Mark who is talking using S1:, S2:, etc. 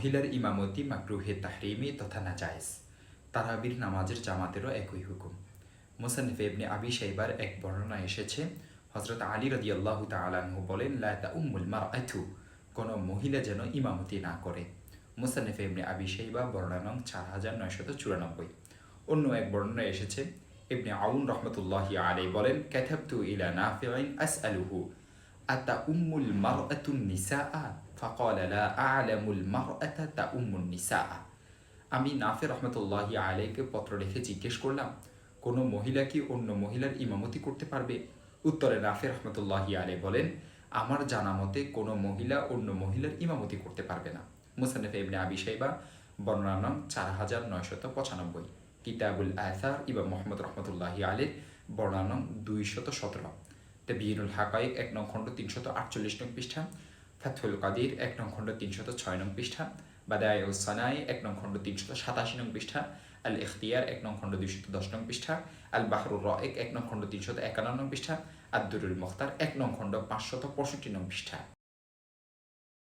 S1: মহিলার ইমামতি, মাকরুহে তাহরিমি তথা নাজায়েজ। তারাবির নামাজের জামাতেরও একই হুকুম। মুসানিফ ইবনে আবি সাইবার এক বর্ণনা এসেছে হজরত আলী রাদিয়াল্লাহু তাআলাহু বলেন, লা তাউম্মুল মারআতু কোনো মহিলা যেন ইমামতি না করে। মুসানিফ ইবনে আবি সাইবা বর্ণনা চার হাজার নয়শত চুরানব্বই। অন্য এক বর্ণনা এসেছে, ইবনে আউন রহমতুল্লাহি আলাই বলেন, কাতাবতু ইলা নাফিইন আসআলুহু আতা উম্মুল মারআতুন নিসাআ ফাকাল লা আ'লামুল মারআতা তাউম্মুন নিসাআ আমি নাফে রহমতুল্লাহি আলাইকে পত্র লিখে জিজ্ঞেস করলাম, কোনো মহিলা কি অন্য মহিলার ইমামতি করতে পারবে? উত্তরে নাফে রহমতুল্লাহি আলাই বলেন, আমার জানা মতে কোনো মহিলা অন্য মহিলার ইমামতি করতে পারবে না। মুসান্নফ ইবনে আবি সাইবা বর্ণনা নং চার হাজার নয়শত পঁচানব্বই। কিতাবুল আসার ইবা মোহাম্মদ রহমতুল্লাহি আলীর বর্ণনা নং দুইশত সতেরো। তেবিনুল হাকাইক এক নং খণ্ড তিনশত আটচল্লিশ নং পৃষ্ঠা ফাথুল কাদির এক নং খণ্ড তিনশত ছয় নং পৃষ্ঠা, বাদায় সানাই এক নং খণ্ড তিনশত সাতাশি নং পৃষ্ঠা আল ইখতিয়ার এক নং খণ্ড দুইশত দশ নং পৃষ্ঠা আল বাহরুর রয়েক এক নং খণ্ড তিনশত একান্ন নং পৃষ্ঠা আব্দুরুল মুখতার এক নং খণ্ড পাঁচশত পঁয়ষট্টি নং পৃষ্ঠা।